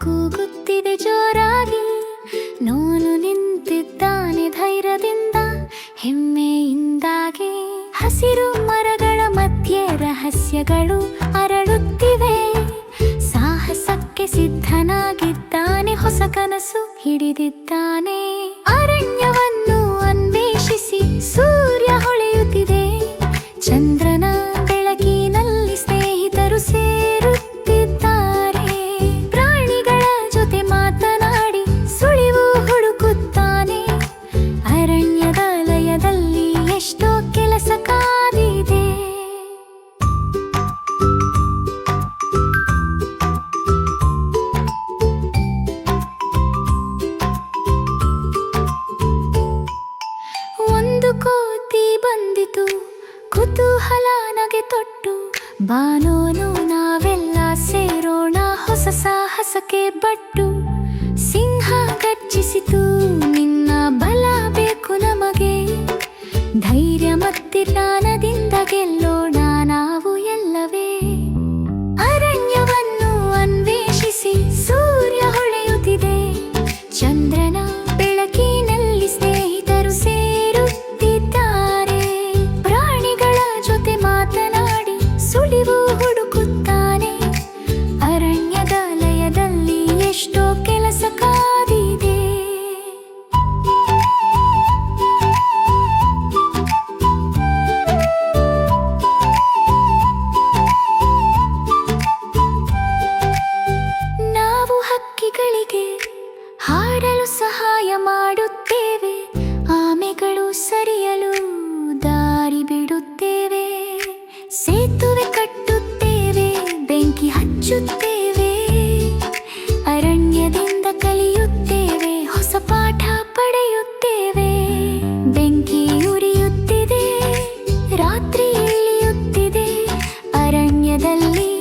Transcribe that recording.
ಕೂಗುತ್ತಿದೆ ಜೋರಾಗಿ. ನೋನು ನಿಂತಿದ್ದಾನೆ ಧೈರ್ಯದಿಂದ, ಹೆಮ್ಮೆಯಿಂದಾಗಿ. ಹಸಿರು ಮರಗಳ ಮಧ್ಯೆ ರಹಸ್ಯಗಳು ಅರಳುತ್ತಿವೆ. ಸಾಹಸಕ್ಕೆ ಸಿದ್ಧನಾಗಿದ್ದಾನೆ, ಹೊಸ ಕನಸು ಹಿಡಿದಿದ್ದಾನೆ. ಫಲಾನಗೆ ತೊಟ್ಟು. ಬಾನೋನು ನಾವೆಲ್ಲ ಸೇರೋಣ, ಹೊಸ ಸಾಹಸಕ್ಕೆ ಬಟ್ಟು. ಸಿಂಹ ಕಚ್ಚಿಸಿತು ನಿನ್ನ ಬಲ ಬೇಕು ನಮಗೆ. ಧೈರ್ಯ ಮತ್ತಿಲ್ಲ ಗೆಲ್ಲೋಣ. ಸೇತುವೆ ಕಟ್ಟುತ್ತೇವೆ ಬೆಂಕಿ ಹಚ್ಚುತ್ತೇವೆ ಅರಣ್ಯದಿಂದ ಕಲಿಯುತ್ತೇವೆ ಹೊಸ ಪಾಠ ಪಡೆಯುತ್ತೇವೆ. ಬೆಂಕಿ ಉರಿಯುತ್ತಿದೆ ರಾತ್ರಿ ಇಳಿಯುತ್ತಿದೆ ಅರಣ್ಯದಲ್ಲಿ